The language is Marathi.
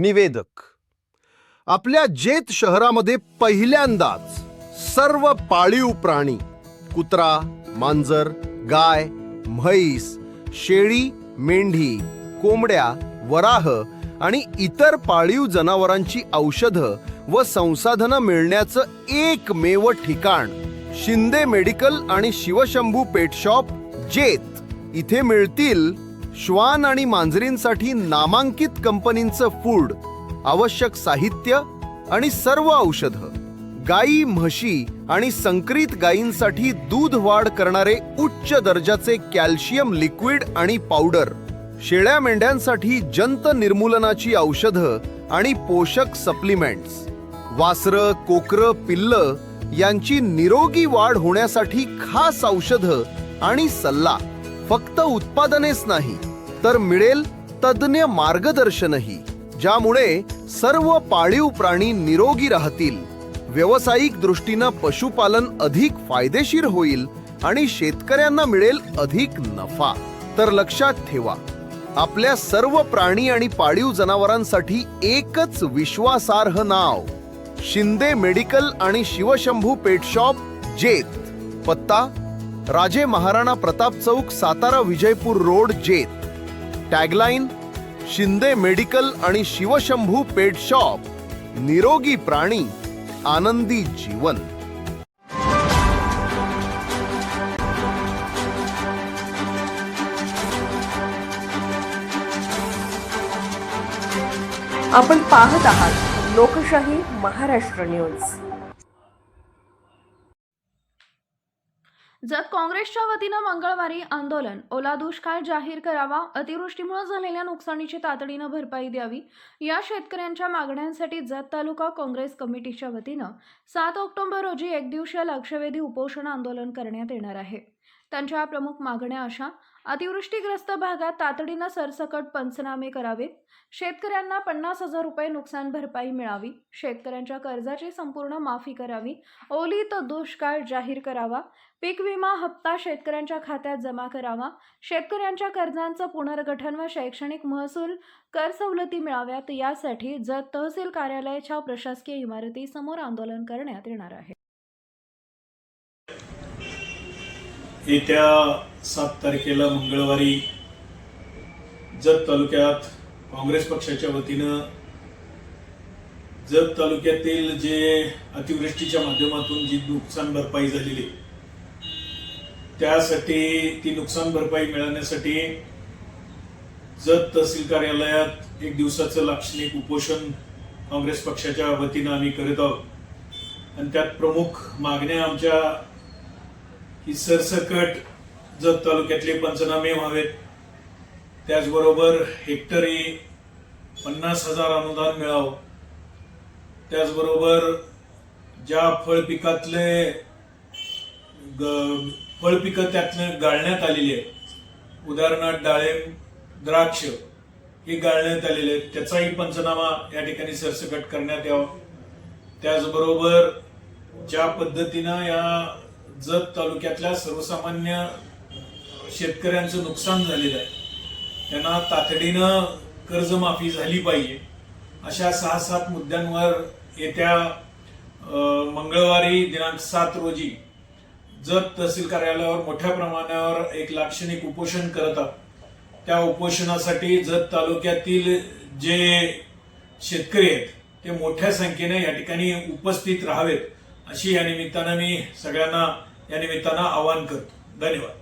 निवेदक. आपल्या जेत शहरामध्ये पहिल्यांदाच सर्व पाळीव प्राणी कुत्रा मांजर गाय म्हैस शेळी मेंढी कोंबड्या वराह आणि इतर पाळीव जनावरांची औषधं व संसाधनं मिळण्याचं एकमेव ठिकाण शिंदे मेडिकल आणि शिवशंभू पेट शॉप जेत इथे मिळतील श्वान आणि मांजरींसाठी नामांकित कंपनींचं फूड आवश्यक साहित्य आणि सर्व औषधं गाई म्हशी आणि संकरित गायींसाठी दूध वाढ करणारे उच्च दर्जाचे कॅल्शियम लिक्विड आणि पावडर शेळ्या मेंढ्यांसाठी जंत निर्मूलनाची औषधं आणि पोषक सप्लिमेंट्स वासरं कोकरं पिल्ल यांची निरोगी वाढ होण्यासाठी खास औषधं आणि सल्ला. फक्त उत्पादनेच नाही तर मिळेल तज्ज्ञ मार्गदर्शनही ज्यामुळे सर्व पाळीव प्राणी निरोगी राहतील. व्यावसायिक दृष्टीनं पशुपालन अधिक फायदेशीर होईल आणि शेतकऱ्यांना मिळेल अधिक नफा. तर लक्षात ठेवा आपल्या सर्व प्राणी आणि पाळीव जनावरांसाठी एकच विश्वासार्ह नाव शिंदे मेडिकल आणि शिवशंभू पेट शॉप जेत. पत्ता राजे महाराणा प्रताप चौक सातारा विजयपूर रोड जेत. टॅगलाईन शिंदे मेडिकल आणि शिवशंभू पेट शॉप. निरोगी प्राणी आनंदी जीवन. आपण पाहत आहात लोकशाही महाराष्ट्र न्यूज. जत काँग्रेसच्या वतीनं मंगळवारी आंदोलन ओला दुष्काळ जाहीर करावा अतिवृष्टीमुळे झालेल्या नुकसानीची तातडीनं भरपाई द्यावी या शेतकऱ्यांच्या मागण्यांसाठी जत तालुका काँग्रेस कमिटीच्या वतीनं सात ऑक्टोबर रोजी एकदिवसीय लक्षवेधी उपोषण आंदोलन करण्यात येणार आहे. त्यांच्या प्रमुख मागण्या अशा अतिवृष्टीग्रस्त भागात तातडीनं सरसकट पंचनामे करावेत शेतकऱ्यांना पन्नास हजार रुपये नुकसान भरपाई मिळावी. शेतकऱ्यांच्या कर्जाची संपूर्ण माफी करावी. ओलीत दुष्काळ जाहीर करावा. पीक विमा हप्ता शेतकऱ्यांच्या खात्यात जमा करावा. शेतकऱ्यांच्या कर्जांचं पुनर्गठन व शैक्षणिक महसूल कर सवलती मिळाव्यात यासाठी जत तहसील कार्यालयाच्या प्रशासकीय इमारतीसमोर आंदोलन करण्यात येणार आहे. येत्या सात तारखेला मंगळवारी जत तालुक्यात काँग्रेस पक्षाच्या वतीनं जत तालुक्यातील जे अतिवृष्टीच्या माध्यमातून जी नुकसान भरपाई झालेली त्यासाठी ती नुकसान भरपाई मिळवण्यासाठी जत तहसील कार्यालयात एक दिवसाचं लाक्षणिक उपोषण काँग्रेस पक्षाच्या वतीनं आम्ही करत आहोत. आणि त्यात प्रमुख मागण्या आमच्या की सरसकट जत तालुक्यातले पंचनामे व्हावेत. त्याचबरोबर हेक्टरी पन्नास हजार अनुदान मिळावं. त्याचबरोबर ज्या फळ पिकातले ग- फळ पिकं त्यातनं गाळण्यात आलेली आहेत. उदाहरणार्थ डाळिंब द्राक्ष हे गाळण्यात आलेले आहेत. त्याचाही पंचनामा या ठिकाणी सरसकट करण्यात यावा. त्याचबरोबर ज्या पद्धतीनं या जत तालुक्यातल्या सर्वसामान्य शेतकऱ्यांचं नुकसान झालेलं आहे. त्यांना तातडीनं कर्जमाफी झाली पाहिजे. अशा सहा सात मुद्द्यांवर येत्या मंगळवारी दिनांक सात रोजी जत तहसील कार्यालयावर मोठ्या प्रमाणावर एक लाक्षणिक उपोषण करत आहोत. त्या उपोषणासाठी जत तालुक्यातील जे शेतकरी आहेत ते मोठ्या संख्येने या ठिकाणी उपस्थित राहावेत अशी या निमित्तानं मी सगळ्यांना या निमित्तानं आवाहन करतो. धन्यवाद.